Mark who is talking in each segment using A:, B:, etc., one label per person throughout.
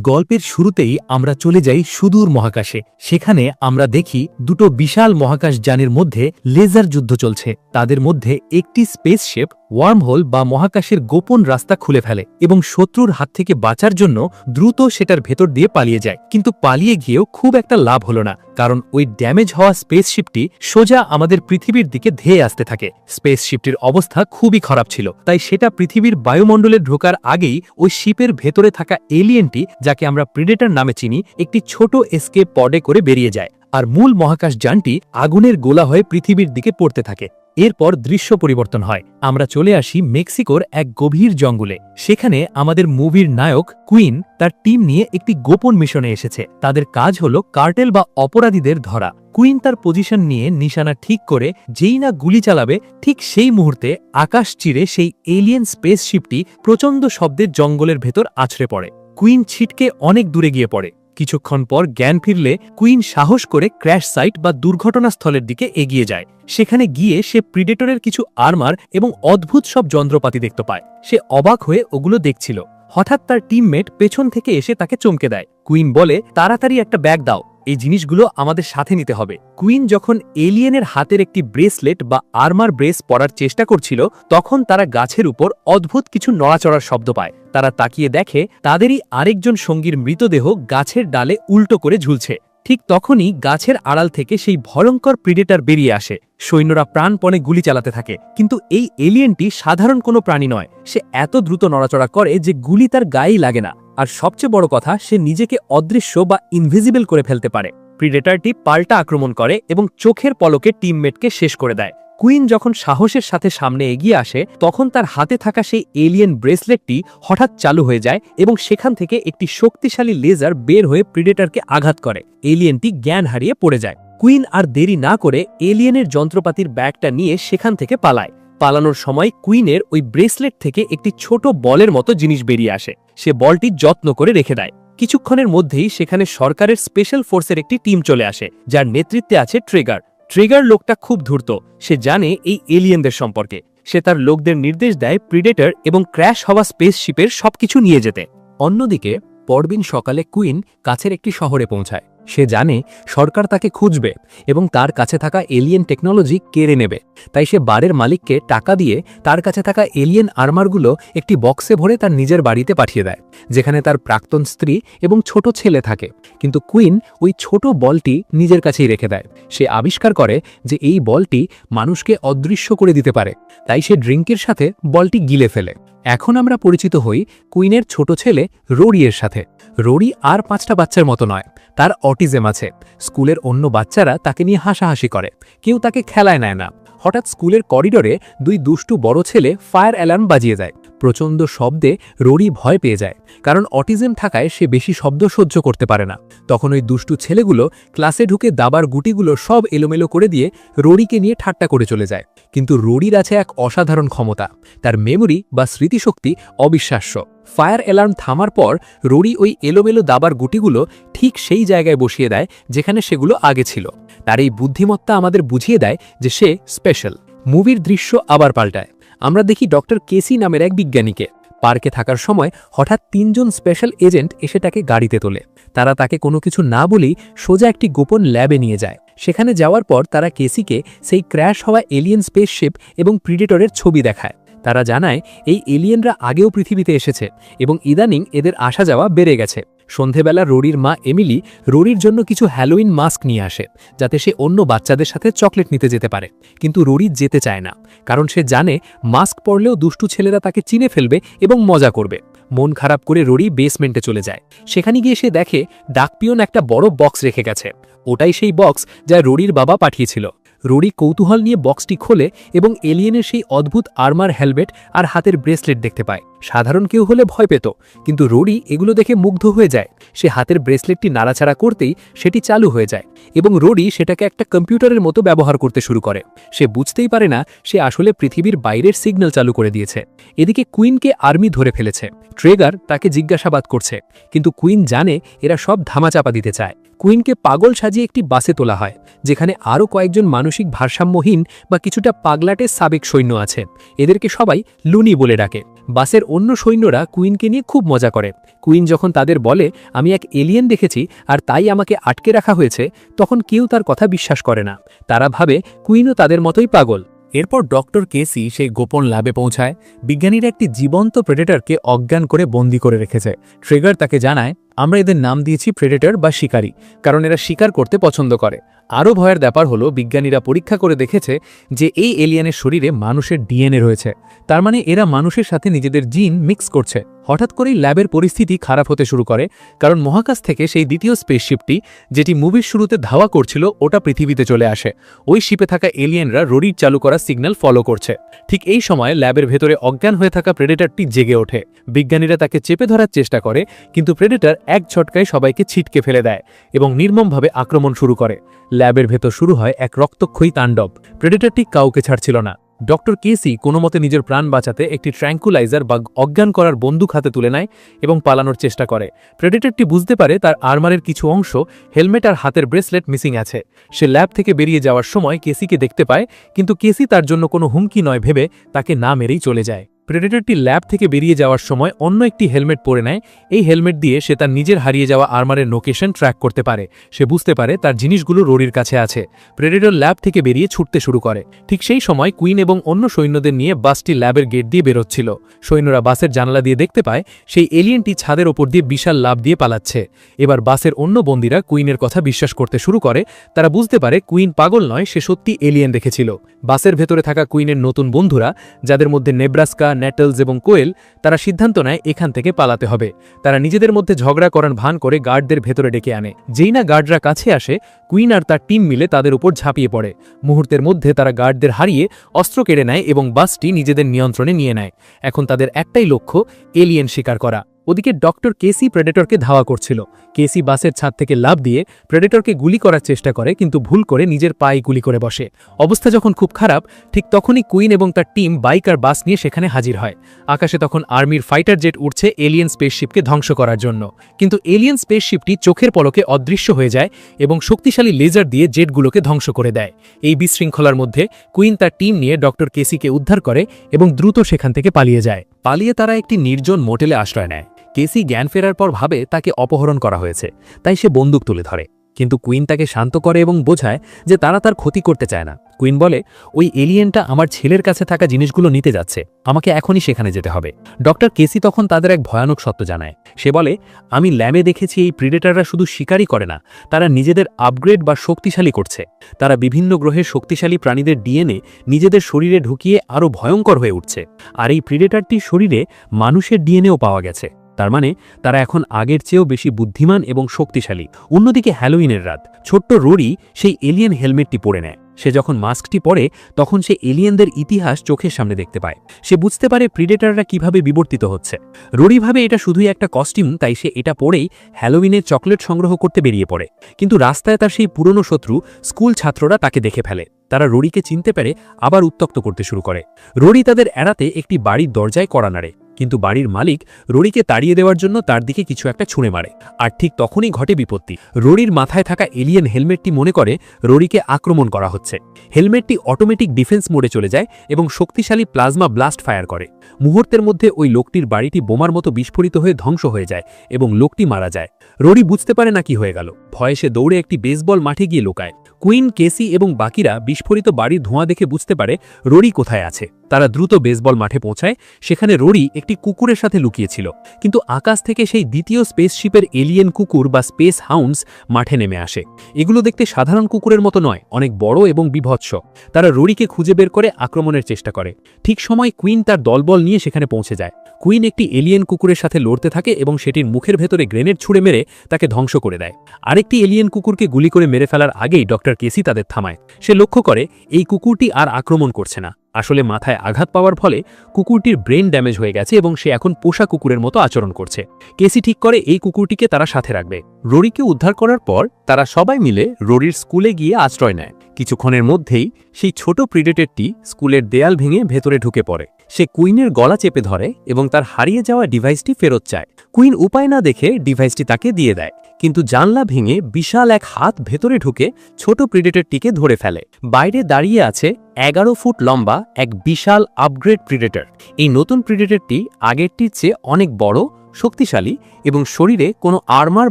A: গল্পের শুরুতেই আমরা চলে যাই সুদূর মহাকাশে। সেখানে আমরা দেখি দুটো বিশাল মহাকাশ যানের মধ্যে লেজার যুদ্ধ চলছে। তাদের মধ্যে একটি স্পেসশিপ ওয়ার্মহোল বা মহাকাশের গোপন রাস্তা খুলে ফেলে এবং শত্রুর হাত থেকে বাঁচার জন্য দ্রুত সেটার ভেতর দিয়ে পালিয়ে যায়। কিন্তু পালিয়ে গিয়েও খুব একটা লাভ হলো না, কারণ ওই ড্যামেজ হওয়া স্পেসশিপটি সোজা আমাদের পৃথিবীর দিকে ধেয়ে আসতে থাকে। স্পেসশিপটির অবস্থা খুবই খারাপ ছিল, তাই সেটা পৃথিবীর বায়ুমণ্ডলে ঢোকার আগেই ওই শিপের ভেতরে থাকা এলিয়েনটি যাকে আমরা প্রিডেটার নামে চিনি, একটি ছোট এসকেপ পডে করে বেরিয়ে যায়। আর মূল মহাকাশ যানটি আগুনের গোলা হয়ে পৃথিবীর দিকে পড়তে থাকে। এরপর দৃশ্য পরিবর্তন হয়। আমরা চলে আসি মেক্সিকোর এক গভীর জঙ্গলে। সেখানে আমাদের মুভির নায়ক কুইন তার টিম নিয়ে একটি গোপন মিশনে এসেছে। তাদের কাজ হল কার্টেল বা অপরাধীদের ধরা। কুইন তার পজিশন নিয়ে নিশানা ঠিক করে যেই না গুলি চালাবে, ঠিক সেই মুহূর্তে আকাশ চিরে সেই এলিয়েন স্পেসশিপটি প্রচণ্ড শব্দে জঙ্গলের ভেতর আছড়ে পড়ে। কুইন ছিটকে অনেক দূরে গিয়ে পড়ে। কিছুক্ষণ পর জ্ঞান ফিরলে কুইন সাহস করে ক্র্যাশ সাইট বা দুর্ঘটনাস্থলের দিকে এগিয়ে যায়। সেখানে গিয়ে সে প্রিডেটরের কিছু আর্মার এবং অদ্ভুত সব যন্ত্রপাতি দেখতে পায়। সে অবাক হয়ে ওগুলো দেখছিল। হঠাৎ তার টিমমেট পেছন থেকে এসে তাকে চমকে দেয়। কুইন বলে, তাড়াতাড়ি একটা ব্যাগ দাও। এই জিনিসগুলো আমাদের সাথে নিতে হবে। কুইন যখন এলিয়েনের হাতের একটি ব্রেসলেট বা আর্মার ব্রেস পরার চেষ্টা করছিল, তখন তারা গাছের উপর অদ্ভুত কিছু নড়াচড়ার শব্দ পায়। তারা তাকিয়ে দেখে তাদেরই আরেকজন সঙ্গীর মৃতদেহ গাছের ডালে উল্টো করে ঝুলছে। ঠিক তখনই গাছের আড়াল থেকে সেই ভয়ঙ্কর প্রিডেটার বেরিয়ে আসে। সৈন্যরা প্রাণপণে গুলি চালাতে থাকে। কিন্তু এই এলিয়েনটি সাধারণ কোনো প্রাণী নয়। সে এত দ্রুত নড়াচড়া করে যে গুলি তার গায়েই লাগে না। আর সবচেয়ে বড় কথা, সে নিজেকে অদৃশ্য বা ইনভিজিবল করে ফেলতে পারে। প্রিডেটারটি পাল্টা আক্রমণ করে এবং চোখের পলকে টিমমেটকে শেষ করে দেয়। কুইন যখন সাহসের সাথে সামনে এগিয়ে আসে, তখন তার হাতে থাকা সেই এলিয়েন ব্রেসলেটটি হঠাৎ চালু হয়ে যায় এবং সেখান থেকে একটি শক্তিশালী লেজার বের হয়ে প্রিডেটারকে আঘাত করে। এলিয়েনটি জ্ঞান হারিয়ে পড়ে যায়। কুইন আর দেরি না করে এলিয়েনের যন্ত্রপাতির ব্যাগটা নিয়ে সেখান থেকে পালায়। পালানোর সময় কুইনের ওই ব্রেসলেট থেকে একটি ছোট বলের মতো জিনিস বেরিয়ে আসে। সে বলটি যত্ন করে রেখে দেয়। কিছুক্ষণের মধ্যেই সেখানে সরকারের স্পেশাল ফোর্সের একটি টিম চলে আসে, যার নেতৃত্বে আছে ট্রেগার। ট্রেগার লোকটা খুব ধূর্ত। সে জানে এই এলিয়েনদের সম্পর্কে। সে তার লোকদের নির্দেশ দেয় প্রিডেটর এবং ক্র্যাশ হওয়া স্পেসশিপের সবকিছু নিয়ে যেতে। অন্যদিকে, পরদিন সকালে কুইন কাছের একটি শহরে পৌঁছায়। সে জানে সরকার তাকে খুঁজবে এবং তার কাছে থাকা এলিয়েন টেকনোলজি কেড়ে নেবে। তাই সে বারের মালিককে টাকা দিয়ে তার কাছে থাকা এলিয়েন আর্মারগুলো একটি বক্সে ভরে তার নিজের বাড়িতে পাঠিয়ে দেয়, যেখানে তার প্রাক্তন স্ত্রী এবং ছোট ছেলে থাকে। কিন্তু কুইন ওই ছোট বলটি নিজের কাছেই রেখে দেয়। সে আবিষ্কার করে যে এই বলটি মানুষকে অদৃশ্য করে দিতে পারে। তাই সে ড্রিঙ্কের সাথে বলটি গিলে ফেলে। এখন আমরা পরিচিত হই কুইনের ছোট ছেলে রোরিয়ের সাথে। রোরি আর পাঁচটা বাচ্চার মতো নয়, তার অটিজম আছে। স্কুলের অন্য বাচ্চারা তাকে নিয়ে হাসাহাসি করে, কেউ তাকে খেলায় নেয় না। হঠাৎ স্কুলের করিডরে দুই দুষ্টু বড় ছেলে ফায়ার অ্যালার্ম বাজিয়ে যায়। প্রচণ্ড শব্দে রোরি ভয় পেয়ে যায়, কারণ অটিজম থাকায় সে বেশি শব্দ সহ্য করতে পারে না। তখন ওই দুষ্টু ছেলেগুলো ক্লাসে ঢুকে দাবার গুটিগুলো সব এলোমেলো করে দিয়ে রোরিকে নিয়ে ঠাট্টা করে চলে যায়। কিন্তু রোডির আছে এক অসাধারণ ক্ষমতা। তার মেমোরি বা স্মৃতিশক্তি অবিশ্বাস্য। ফায়ার অ্যালার্ম থামার পর রোডি ওই এলোমেলো দাবার গুটিগুলো ঠিক সেই জায়গায় বসিয়ে দেয় যেখানে সেগুলো আগে ছিল। তার এই বুদ্ধিমত্তা আমাদের বুঝিয়ে দেয় যে সে স্পেশাল মুভির দৃশ্য আবার পাল্টায়। আমরা দেখি ডক্টর কেসি নামের এক বিজ্ঞানীকে। পার্কে থাকার সময় হঠাৎ তিনজন স্পেশাল এজেন্ট এসে তাকে গাড়িতে তোলে। তারা তাকে কোনো কিছু না বলেই সোজা একটি গোপন ল্যাবে নিয়ে যায়। সেখানে যাওয়ার পর তারা কেসিকে সেই ক্র্যাশ হওয়া এলিয়েন স্পেসশিপ এবং প্রিডেটরের ছবি দেখায়। তারা জানায়, এই এলিয়েনরা আগেও পৃথিবীতে এসেছে এবং ইদানিং এদের আসা যাওয়া বেড়ে গেছে। সন্ধেবেলা রোরির মা এমিলি রোরির জন্য কিছু হ্যালোইন মাস্ক নিয়ে আসে, যাতে সে অন্য বাচ্চাদের সাথে চকলেট নিতে যেতে পারে। কিন্তু রোরি যেতে চায় না, কারণ সে জানে মাস্ক পরলেও দুষ্টু ছেলেরা তাকে চিনে ফেলবে এবং মজা করবে। মন খারাপ করে রোরি বেসমেন্টে চলে যায়। সেখানে গিয়ে সে দেখে ডাকপিয়ন একটা বড় বক্স রেখে গেছে। ওটাই সেই বক্স যা রোরির বাবা পাঠিয়েছিল। রোরি কৌতূহল নিয়ে বক্সটি খোলে এবং এলিয়েনের সেই অদ্ভুত আর্মার হেলমেট আর হাতের ব্রেসলেট দেখতে পায়। সাধারণ কেউ হলে ভয় পেত, কিন্তু রোরি এগুলো দেখে মুগ্ধ হয়ে যায়। সে হাতের ব্রেসলেটটি নাড়াচাড়া করতেই সেটি চালু হয়ে যায় এবং রোরি সেটাকে একটা কম্পিউটারের মতো ব্যবহার করতে শুরু করে। সে বুঝতেই পারে না সে আসলে পৃথিবীর বাইরের সিগন্যাল চালু করে দিয়েছে। এদিকে কুইনকে আর্মি ধরে ফেলেছে। ট্রেগার তাকে জিজ্ঞাসাবাদ করছে, কিন্তু কুইন জানে এরা সব ধামাচাপা দিতে চায়। কুইনকে পাগল সাজিয়ে একটি বাসে তোলা হয়, যেখানে আরও কয়েকজন মানসিক ভারসাম্যহীন বা কিছুটা পাগলাটে সাবেক সৈন্য আছে। এদেরকে সবাই লুনি বলে ডাকে। বাসের অন্য সৈন্যরা কুইনকে নিয়ে খুব মজা করে। কুইন যখন তাদের বলে, আমি এক এলিয়েন দেখেছি আর তাই আমাকে আটকে রাখা হয়েছে, তখন কেউ তার কথা বিশ্বাস করে না। তারা ভাবে, কুইনও তাদের মতোই পাগল। এরপর ডক্টর কেসি সেই গোপন ল্যাবে পৌঁছায়। বিজ্ঞানীরা একটি জীবন্ত প্রেডেটরকে অজ্ঞান করে বন্দি করে রেখেছে। ট্রিগার তাকে জানায়, আমরা এদের নাম দিয়েছি প্রেডেটর বা শিকারী, কারণ এরা শিকার করতে পছন্দ করে। আরও ভয়ের ব্যাপার হলো, বিজ্ঞানীরা পরীক্ষা করে দেখেছে যে এই এলিয়ানের শরীরে মানুষের ডিএনএ রয়েছে। তার মানে এরা মানুষের সাথে নিজেদের জিন মিক্স করছে। হঠাৎ করেই ল্যাবের পরিস্থিতি খারাপ হতে শুরু করে, কারণ মহাকাশ থেকে সেই দ্বিতীয় স্পেসশিপটি যেটি মুভির শুরুতে ধাওয়া করছিল, ওটা পৃথিবীতে চলে আসে। ওই শিপে থাকা এলিয়েনরা রোডির চালু করা সিগন্যাল ফলো করছে। ঠিক এই সময় ল্যাবের ভেতরে অজ্ঞান হয়ে থাকা প্রেডেটারটি জেগে ওঠে। বিজ্ঞানীরা তাকে চেপে ধরার চেষ্টা করে, কিন্তু প্রেডেটার এক ঝটকায় সবাইকে ছিটকে ফেলে দেয় এবং নির্মমভাবে আক্রমণ শুরু করে। ল্যাবের ভেতর শুরু হয় এক রক্তক্ষয়ী তাণ্ডব। প্রেডেটারটি কাউকে ছাড়ছিল না। ডক্টর কেসি কোনো মতে নিজের প্রাণ বাঁচাতে একটি ট্র্যাঙ্কুলাইজার বা অজ্ঞান করার বন্দুক হাতে তুলে নেয় এবং পালানোর চেষ্টা করে। প্রেডেটরটি বুঝতে পারে তার আর্মারের কিছু অংশ হেলমেট আর হাতের ব্রেসলেট মিসিং আছে। সে ল্যাব থেকে বেরিয়ে যাওয়ার সময় কেসিকে দেখতে পায়, কিন্তু কেসি তার জন্য কোনো হুমকি নয় ভেবে তাকে না মেরেই চলে যায়। প্রেডেটরটি ল্যাব থেকে বেরিয়ে যাওয়ার সময় অন্য একটি হেলমেট পরে নেয়। এই হেলমেট দিয়ে সে তার নিজের হারিয়ে যাওয়া আর্মারের লোকেশন ট্র্যাক করতে পারে। সে বুঝতে পারে তার জিনিসগুলো রোরির কাছে আছে। প্রেডেটর ল্যাব থেকে বেরিয়ে ছুটতে শুরু করে। ঠিক সেই সময় কুইন এবং অন্য সৈন্যদের নিয়ে বাসটি ল্যাবের গেট দিয়ে বেরোচ্ছিল। সৈন্যরা বাসের জানালা দিয়ে দেখতে পায়, সেই এলিয়েনটি ছাদের ওপর দিয়ে বিশাল লাভ দিয়ে পালাচ্ছে। এবার বাসের অন্য বন্দীরা কুইনের কথা বিশ্বাস করতে শুরু করে। তারা বুঝতে পারে কুইন পাগল নয়, সে সত্যি এলিয়েন দেখেছিল। বাসের ভেতরে থাকা কুইনের নতুন বন্ধুরা, যাদের মধ্যে নেব্রাস্কা ন্যাটলস এবং কোয়েল তারা সিদ্ধান্ত নেয় এখান থেকে পালাতে হবে। তারা নিজেদের মধ্যে ঝগড়া করার ভান করে গার্ডদের ভেতরে ডেকে আনে। যেই না গার্ডরা কাছে আসে, কুইন আর তার টিম মিলে তাদের উপর ঝাঁপিয়ে পড়ে। মুহূর্তের মধ্যে তারা গার্ডদের হারিয়ে অস্ত্র কেড়ে নেয় এবং বাসটি নিজেদের নিয়ন্ত্রণে নিয়ে নেয়। এখন তাদের একটাই লক্ষ্য, এলিয়েন শিকার করা। ওদিকে ডক্টর কেসি প্রেডেটরকে ধাওয়া করছিল। কেসি বাসের ছাদ থেকে লাভ দিয়ে প্রেডেটরকে গুলি করার চেষ্টা করে, কিন্তু ভুল করে নিজের পায়ে গুলি করে বসে। অবস্থা যখন খুব খারাপ, ঠিক তখনই কুইন এবং তার টিম বাইক আর বাস নিয়ে সেখানে হাজির হয়। আকাশে তখন আর্মির ফাইটার জেট উঠছে এলিয়েন স্পেসশিপকে ধ্বংস করার জন্য। কিন্তু এলিয়েন স্পেসশিপটি চোখের পলকে অদৃশ্য হয়ে যায় এবং শক্তিশালী লেজার দিয়ে জেটগুলোকে ধ্বংস করে দেয়। এই বিশৃঙ্খলার মধ্যে কুইন তার টিম নিয়ে ডক্টর কেসিকে উদ্ধার করে এবং দ্রুত সেখান থেকে পালিয়ে যায়। পালিয়ে তারা একটি নির্জন মোটেলে আশ্রয় নেয়। কেসি জ্ঞান ফেরার পর ভাবে তাকে অপহরণ করা হয়েছে, তাই সে বন্দুক তুলে ধরে। কিন্তু কুইন তাকে শান্ত করে এবং বোঝায় যে তারা তার ক্ষতি করতে চায় না। কুইন বলে, ওই এলিয়েনটা আমার ছেলের কাছে থাকা জিনিসগুলো নিতে যাচ্ছে, আমাকে এখনই সেখানে যেতে হবে। ডক্টর কেসি তখন তাদের এক ভয়ানক সত্য জানায়। সে বলে, আমি ল্যামে দেখেছি এই প্রিডেটাররা শুধু শিকারই করে না, তারা নিজেদের আপগ্রেড বা শক্তিশালী করছে। তারা বিভিন্ন গ্রহের শক্তিশালী প্রাণীদের ডিএনএ নিজেদের শরীরে ঢুকিয়ে আরও ভয়ঙ্কর হয়ে উঠছে। আর এই প্রিডেটারটির শরীরে মানুষের ডিএনএও পাওয়া গেছে। তার মানে তারা এখন আগের চেয়েও বেশি বুদ্ধিমান এবং শক্তিশালী। অন্যদিকে হ্যালোইনের রাত, ছোট্ট রোরি সেই এলিয়েন হেলমেটটি পরে নেয়। সে যখন মাস্কটি পরে, তখন সে এলিয়েনদের ইতিহাস চোখের সামনে দেখতে পায়। সে বুঝতে পারে প্রিডেটাররা কীভাবে বিবর্তিত হচ্ছে। রোরি ভাবে এটা শুধুই একটা কস্টিউম, তাই সে এটা পরেই হ্যালোইনের চকলেট সংগ্রহ করতে বেরিয়ে পড়ে। কিন্তু রাস্তায় তার সেই পুরনো শত্রু, স্কুল ছাত্ররা তাকে দেখে ফেলে। তারা রোরিকে চিনতে পেরে আবার উত্তক্ত করতে শুরু করে। রোরি তাদের এড়াতে একটি বাড়ির দরজায় কড়া নাড়ে। কিন্তু বাড়ির মালিক রোরিকে তাড়িয়ে দেওয়ার জন্য তার দিকে কিছু একটা ছুঁড়ে মারে। আর ঠিক তখনই ঘটে বিপত্তি। রোরির মাথায় থাকা এলিয়েন হেলমেটটি মনে করে রোরিকে আক্রমণ করা হচ্ছে। হেলমেটটি অটোমেটিক ডিফেন্স মোডে চলে যায় এবং শক্তিশালী প্লাজমা ব্লাস্ট ফায়ার করে। মুহূর্তের মধ্যে ওই লোকটির বাড়িটি বোমার মতো বিস্ফোরিত হয়ে ধ্বংস হয়ে যায় এবং লোকটি মারা যায়। রোরি বুঝতে পারে না কি হয়ে গেল। ভয়ে সে দৌড়ে একটি বেসবল মাঠে গিয়ে লোকায়। কুইন, কেসি এবং বাকিরা বিস্ফোরিত বাড়ির ধোঁয়া দেখে বুঝতে পারে রোরি কোথায় আছে। তারা দ্রুত বেসবল মাঠে পৌঁছায়। সেখানে রোরি একটি কুকুরের সাথে লুকিয়েছিল। কিন্তু আকাশ থেকে সেই দ্বিতীয় স্পেসশিপের এলিয়েন কুকুর বা স্পেস হাউন্স মাঠে নেমে আসে। এগুলো দেখতে সাধারণ কুকুরের মতো নয়, অনেক বড় এবং বিভৎস। তারা রোরিকে খুঁজে বের করে আক্রমণের চেষ্টা করে। ঠিক সময় কুইন তার দলবল নিয়ে সেখানে পৌঁছে যায়। কুইন একটি এলিয়েন কুকুরের সাথে লড়তে থাকে এবং সেটির মুখের ভেতরে গ্রেনেড ছুড়ে মেরে তাকে ধ্বংস করে দেয়। আরেকটি এলিয়েন কুকুরকে গুলি করে মেরে ফেলার আগেই ডক্টর কেসি তাদের থামায়। সে লক্ষ্য করে, এই কুকুরটি আর আক্রমণ করছে না। আসলে মাথায় আঘাত পাওয়ার ফলে কুকুরটির ব্রেন ড্যামেজ হয়ে গেছে এবং সে এখন পোষা কুকুরের মতো আচরণ করছে। কেসি ঠিক করে এই কুকুরটিকে তারা সাথে রাখবে।
B: রোরিকে উদ্ধার করার পর তারা সবাই মিলে রোরির স্কুলে গিয়ে আশ্রয় নেয়। কিছুক্ষণের মধ্যেই সেই ছোট প্রিডেটেরটি স্কুলের দেয়াল ভেঙে ভেতরে ঢুকে পড়ে। সে কুইনের গলা চেপে ধরে এবং তার হারিয়ে যাওয়া ডিভাইসটি ফেরত চায়। কুইন উপায় না দেখে ডিভাইসটি তাকে দিয়ে দেয়, কিন্তু জানলা ভেঙে বিশাল এক হাত ভেতরে ঢুকে ছোট প্রিডেটরটিকে ধরে ফেলে। বাইরে দাঁড়িয়ে আছে এগারো ফুট লম্বা এক বিশাল আপগ্রেড প্রিডেটর এই নতুন প্রিডেটরটি আগেরটির চেয়ে অনেক বড় শক্তিশালী এবং শরীরে কোনো আর্মার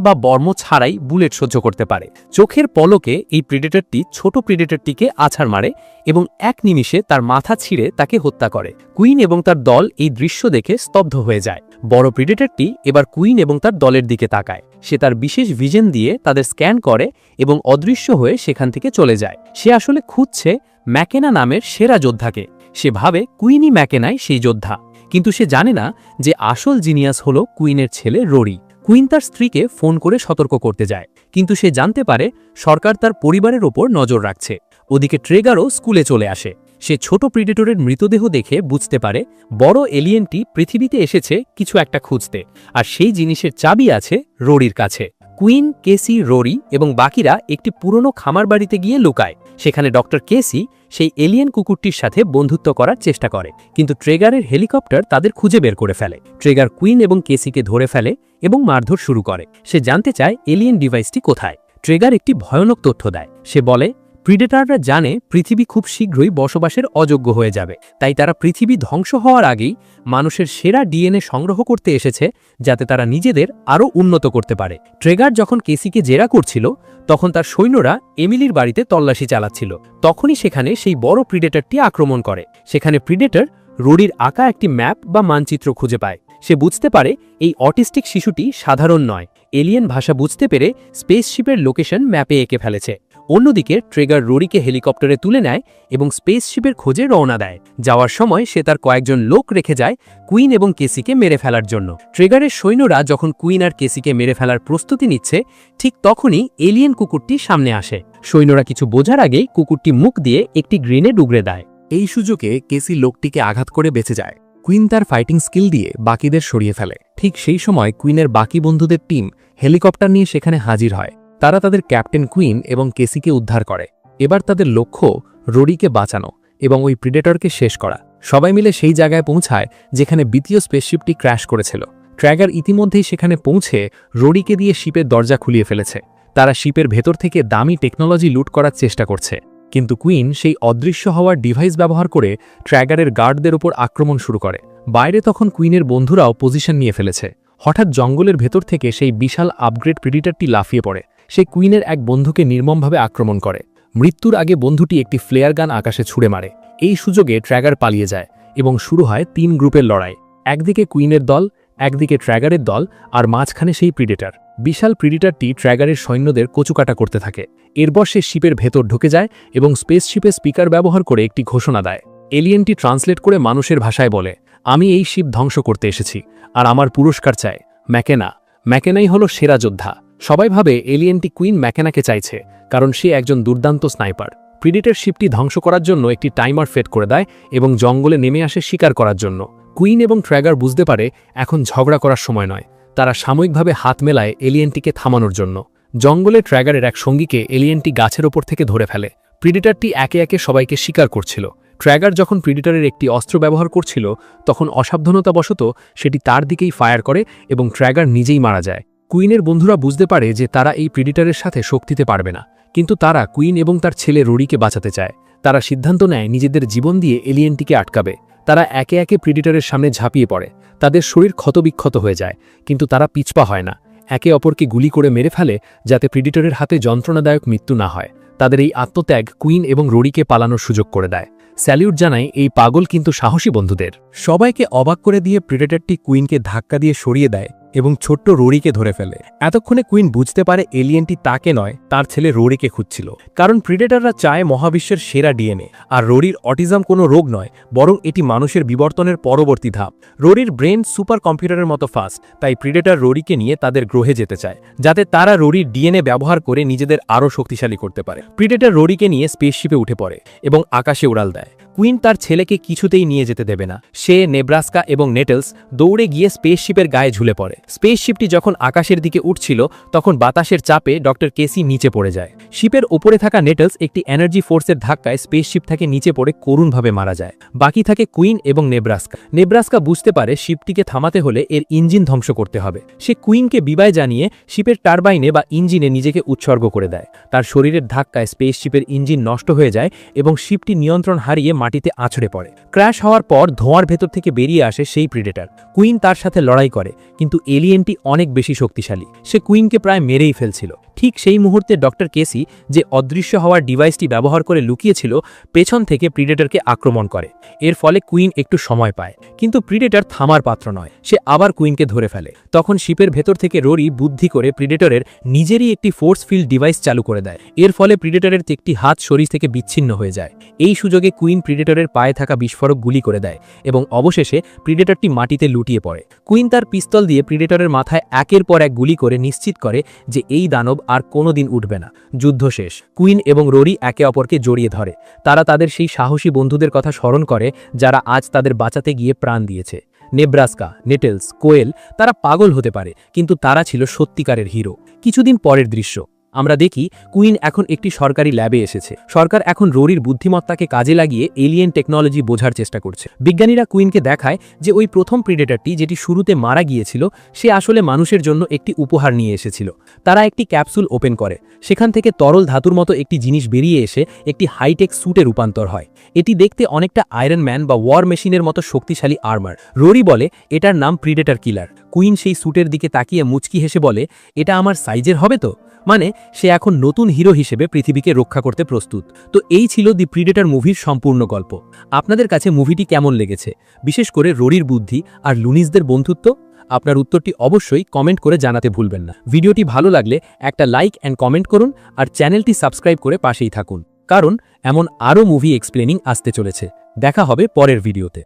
B: বা বর্ম ছাড়াই বুলেট সহ্য করতে পারে। চোখের পলকে এই প্রিডেটরটি ছোট প্রিডেটরটিকে আছাড় মারে এবং এক নিমিষে তার মাথা ছিঁড়ে তাকে হত্যা করে। কুইন এবং তার দল এই দৃশ্য দেখে স্তব্ধ হয়ে যায়। বড় প্রিডেটরটি এবার কুইন এবং তার দলের দিকে তাকায়। সে তার বিশেষ ভিজন দিয়ে তাদের স্ক্যান করে এবং অদৃশ্য হয়ে সেখান থেকে চলে যায়। সে আসলে খুঁজছে ম্যাকেনা নামের সেরা যোদ্ধাকে। সে ভাবে কুইনই ম্যাকেনাই সেই যোদ্ধা। কিন্তু সে জানে না যে আসল জিনিয়াস হল কুইনের ছেলে রোরি। কুইন তার স্ত্রীকে ফোন করে সতর্ক করতে যায়। কিন্তু সে জানতে পারে সরকার তার পরিবারের ওপর নজর রাখছে। ওদিকে ট্রেগারও স্কুলে চলে আসে। সে ছোট প্রিডেটরের মৃতদেহ দেখে বুঝতে পারে বড় এলিয়েনটি পৃথিবীতে এসেছে কিছু একটা খুঁজতে, আর সেই জিনিসের চাবি আছে রোরির কাছে। কুইন, কেসি, রোরি এবং বাকিরা একটি পুরনো খামার বাড়িতে গিয়ে লুকায়। সেখানে ডক্টর কেসি সেই এলিয়েন কুকুরটির সাথে বন্ধুত্ব করার চেষ্টা করে, কিন্তু ট্রেগারের হেলিকপ্টার তাদের খুঁজে বের করে ফেলে। ট্রেগার কুইন এবং কেসিকে ধরে ফেলে এবং মারধর শুরু করে। সে জানতে চায় এলিয়েন ডিভাইসটি কোথায়। ট্রেগার একটি ভয়ানক তথ্য দেয়। সে বলে প্রিডেটাররা জানে পৃথিবী খুব শীঘ্রই বসবাসের অযোগ্য হয়ে যাবে। তাই তারা পৃথিবী ধ্বংস হওয়ার আগেই মানুষের সেরা ডিএনএ সংগ্রহ করতে এসেছে, যাতে তারা নিজেদের আরও উন্নত করতে পারে। ট্রেগার যখন কেসিকে জেরা করছিল, তখন তার সৈন্যরা এমিলির বাড়িতে তল্লাশি চালাচ্ছিল। তখনই সেখানে সেই বড় প্রিডেটরটি আক্রমণ করে। সেখানে প্রিডেটর রোডির আঁকা একটি ম্যাপ বা মানচিত্র খুঁজে পায়। সে বুঝতে পারে এই অটিস্টিক শিশুটি সাধারণ নয়। এলিয়েন ভাষা বুঝতে পেরে স্পেসশিপের লোকেশন ম্যাপে এঁকে ফেলেছে। অন্যদিকে, ট্রেগার রোরিকে হেলিকপ্টারে তুলে নেয় এবং স্পেসশিপের খোঁজে রওনা দেয়। যাওয়ার সময় সে তার কয়েকজন লোক রেখে যায় কুইন এবং কেসিকে মেরে ফেলার জন্য। ট্রেগারের সৈন্যরা যখন কুইন আর কেসিকে মেরে ফেলার প্রস্তুতি নিচ্ছে, ঠিক তখনই এলিয়েন কুকুরটি সামনে আসে। সৈন্যরা কিছু বোঝার আগেই কুকুরটি মুখ দিয়ে একটি গ্রেনেড উগড়ে দেয়।
C: এই সুযোগে কেসি লোকটিকে আঘাত করে বেঁচে যায়। কুইন তার ফাইটিং স্কিল দিয়ে বাকিদের সরিয়ে ফেলে। ঠিক সেই সময় কুইনের বাকি বন্ধুদের টিম হেলিকপ্টার নিয়ে সেখানে হাজির হয়। তারা তাদের ক্যাপ্টেন কুইন এবং কেসিকে উদ্ধার করে। এবার তাদের লক্ষ্য রোরিকে বাঁচানো এবং ওই প্রিডেটরকে শেষ করা। সবাই মিলে সেই জায়গায় পৌঁছায় যেখানে দ্বিতীয় স্পেসশিপটি ক্র্যাশ করেছিল। ট্র্যাগার ইতিমধ্যেই সেখানে পৌঁছে রোরিকে দিয়ে শিপের দরজা খুলিয়ে ফেলেছে। তারা শিপের ভেতর থেকে দামি টেকনোলজি লুট করার চেষ্টা করছে। কিন্তু কুইন সেই অদৃশ্য হওয়ার ডিভাইস ব্যবহার করে ট্র্যাগারের গার্ডদের ওপর আক্রমণ শুরু করে। বাইরে তখন কুইনের বন্ধুরাও পজিশন নিয়ে ফেলেছে। হঠাৎ জঙ্গলের ভেতর থেকে সেই বিশাল আপগ্রেড প্রিডিটারটি লাফিয়ে পড়ে। সে কুইনের এক বন্ধুকে নির্মমভাবে আক্রমণ করে। মৃত্যুর আগে বন্ধুটি একটি ফ্লেয়ার গান আকাশে ছুড়ে মারে। এই সুযোগে ট্র্যাগার পালিয়ে যায় এবং শুরু হয় তিন গ্রুপের লড়াই। একদিকে কুইনের দল, একদিকে ট্র্যাগারের দল আর মাঝখানে সেই প্রিডেটার বিশাল প্রিডিটারটি ট্র্যাগারের সৈন্যদের কচুকাটা করতে থাকে। এরপর সে শিপের ভেতর ঢুকে যায় এবং স্পেসশিপে স্পিকার ব্যবহার করে একটি ঘোষণা দেয়। এলিয়েনটি ট্রান্সলেট করে মানুষের ভাষায় বলে আমি এই শিপ ধ্বংস করতে এসেছি, আর আমার পুরস্কার চাই, ম্যাকেনা। ম্যাকেনাই হলো সেরা যোদ্ধা। সবাই ভাবে এলিয়েনটি কুইন ম্যাকেনাকে চাইছে, কারণ সে একজন দুর্দান্ত স্নাইপার। প্রিডিটের শিপটি ধ্বংস করার জন্য একটি টাইমার ফেট করে দেয় এবং জঙ্গলে নেমে আসে শিকার করার জন্য। কুইন এবং ট্র্যাগার বুঝতে পারে, এখন ঝগড়া করার সময় নয়। তারা সাময়িকভাবে হাত মেলায় এলিয়েনটিকে থামানোর জন্য। জঙ্গলে ট্র্যাগারের এক সঙ্গীকে এলিয়েনটি গাছের ওপর থেকে ধরে ফেলে। প্রিডিটারটি একে একে সবাইকে শিকার করছিল। ট্র্যাগার যখন প্রিডিটারের একটি অস্ত্র ব্যবহার করছিল, তখন অসাবধানতাবশত সেটি তার দিকেই ফায়ার করে এবং ট্র্যাগার নিজেই মারা যায়। কুইনের বন্ধুরা বুঝতে পারে যে তারা এই প্রিডিটারের সাথে শক্তিতে পারবে না। কিন্তু তারা কুইন এবং তার ছেলে রুরিকে বাঁচাতে চায়। তারা সিদ্ধান্ত নেয় নিজেদের জীবন দিয়ে এলিয়েনটিকে আটকাবে। তারা একে একে প্রিডিটারের সামনে ঝাঁপিয়ে পড়ে। তাদের শরীর ক্ষতবিক্ষত হয়ে যায়, কিন্তু তারা পিছপা হয় না। একে অপরকে গুলি করে মেরে ফেলে যাতে প্রিডিটরের হাতে যন্ত্রণাদায়ক মৃত্যু না হয়। তাদের এই আত্মত্যাগ কুইন এবং রোরিকে পালানোর সুযোগ করে দেয়। স্যালিউট জানায়, এই পাগল কিন্তু সাহসী বন্ধুদের। সবাইকে অবাক করে দিয়ে প্রিডেটারটি কুইনকে ধাক্কা দিয়ে সরিয়ে দেয় এবং ছোট্ট রোরিকে ধরে ফেলে। এতক্ষণে কুইন বুঝতে পারে এলিয়েনটি তাকে নয়, তার ছেলে রোরিকে খুঁজছিল। কারণ প্রিডেটাররা চায় মহাবিশ্বের সেরা ডিএনএ, আর রোরির অটিজম কোনো রোগ নয়, বরং এটি মানুষের বিবর্তনের পরবর্তী ধাপ। রোরির ব্রেন সুপার কম্পিউটারের মতো ফাস্ট, তাই প্রিডেটার রোরিকে নিয়ে তাদের গ্রহে যেতে চায়, যাতে তারা রোরির ডিএনএ ব্যবহার করে নিজেদের আরও শক্তিশালী করতে পারে। প্রিডেটার রোরিকে নিয়ে স্পেসশিপে উঠে পড়ে এবং আকাশে উড়াল দেয়। কুইন তার ছেলেকে কিছুতেই নিয়ে যেতে দেবে না। সে নেব্রাস্কা এবং নেটেলস দৌড়ে গিয়ে স্পেসশিপের গায়ে ঝুলে পড়ে। স্পেসশিপটি যখন আকাশের দিকে উঠছিল, তখন বাতাসের চাপে ডক্টর কেসি নিচে পড়ে যায়। শিপের ওপরে থাকা নেটেলস একটি এনার্জি ফোর্সের ধাক্কায় স্পেসশিপ থেকে নিচে পড়ে করুণভাবে মারা যায়। বাকি থাকে কুইন এবং নেব্রাস্কা। নেব্রাস্কা বুঝতে পারে শিপটিকে থামাতে হলে এর ইঞ্জিন ধ্বংস করতে হবে। সে কুইনকে বিবায় জানিয়ে শিপের টারবাইনে বা ইঞ্জিনে নিজেকে উৎসর্গ করে দেয়। তার শরীরের ধাক্কায় স্পেসশিপের ইঞ্জিন নষ্ট হয়ে যায় এবং শিপটি নিয়ন্ত্রণ হারিয়ে মাটিতে আছড়ে পড়ে। ক্র্যাশ হওয়ার পর ধোঁয়ার ভেতর থেকে বেরিয়ে আসে সেই প্রিডেটার কুইন তার সাথে লড়াই করে, কিন্তু এলিয়েনটি অনেক বেশি শক্তিশালী। সে কুইনকে প্রায় মেরেই ফেলছিল। ঠিক সেই মুহূর্তে ডক্টর কেসি যে অদৃশ্য হওয়ার ডিভাইসটি ব্যবহার করে লুকিয়েছিল, পেছন থেকে প্রিডেটরকে আক্রমণ করে। এর ফলে কুইন একটু সময় পায়। কিন্তু প্রিডেটর থামার পাত্র নয়। সে আবার কুইনকে ধরে ফেলে। তখন শিপের ভেতর থেকে রোরি বুদ্ধি করে প্রিডেটরের নিজেরই একটি ফোর্স ফিল্ড ডিভাইস চালু করে দেয়। এর ফলে প্রিডেটরের একটি হাত শরীর থেকে বিচ্ছিন্ন হয়ে যায়। এই সুযোগে কুইন প্রিডেটরের পায়ে থাকা বিস্ফোরক গুলি করে দেয় এবং অবশেষে প্রিডেটরটি মাটিতে লুটিয়ে পড়ে। কুইন তার পিস্তল দিয়ে প্রিডেটরের মাথায় একের পর এক গুলি করে নিশ্চিত করে যে এই দানব আর কোনোদিন উঠবে না। যুদ্ধ শেষ। কুইন এবং রোরি একে অপরকে জড়িয়ে ধরে। তারা তাদের সেই সাহসী বন্ধুদের কথা স্মরণ করে, যারা আজ তাদের বাঁচাতে গিয়ে প্রাণ দিয়েছে। নেব্রাস্কা, নেটেলস, কোয়েল, তারা পাগল হতে পারে, কিন্তু তারা ছিল সত্যিকারের হিরো। কিছুদিন পরের দৃশ্য। আমরা দেখি কুইন এখন একটি সরকারি ল্যাবে এসেছে। সরকার এখন রোরির বুদ্ধিমত্তাকে কাজে লাগিয়ে এলিয়েন টেকনোলজি বোঝার চেষ্টা করছে। বিজ্ঞানীরা কুইনকে দেখায় যে ওই প্রথম প্রিডেটারটি যেটি শুরুতে মারা গিয়েছিল, সে আসলে মানুষের জন্য একটি উপহার নিয়ে এসেছিল। তারা একটি ক্যাপসুল ওপেন করে। সেখান থেকে তরল ধাতুর মতো একটি জিনিস বেরিয়ে এসে একটি হাইটেক স্যুটে রূপান্তর হয়। এটি দেখতে অনেকটা আয়রন ম্যান বা ওয়ার মেশিনের মতো শক্তিশালী আর্মার। রোরি বলে, এটার নাম প্রিডেটার কিলার। কুইন সেই স্যুটের দিকে তাকিয়ে মুচকি হেসে বলে, এটা আমার সাইজের হবে তো? মানে সে এখন নতুন হিরো হিসেবে পৃথিবীকে রক্ষা করতে প্রস্তুত। তো এই ছিল দি প্রিডেটার মুভির সম্পূর্ণ গল্প। আপনাদের কাছে মুভিটি কেমন লেগেছে? বিশেষ করে রোরির বুদ্ধি আর লুনিসদের বন্ধুত্ব? আপনার উত্তরটি অবশ্যই কমেন্ট করে জানাতে ভুলবেন না। ভিডিওটি ভালো লাগলে একটা লাইক অ্যান্ড কমেন্ট করুন আর চ্যানেলটি সাবস্ক্রাইব করে পাশেই থাকুন। কারণ এমন আরও মুভি এক্সপ্লেনিং আসতে চলেছে। দেখা হবে পরের ভিডিওতে।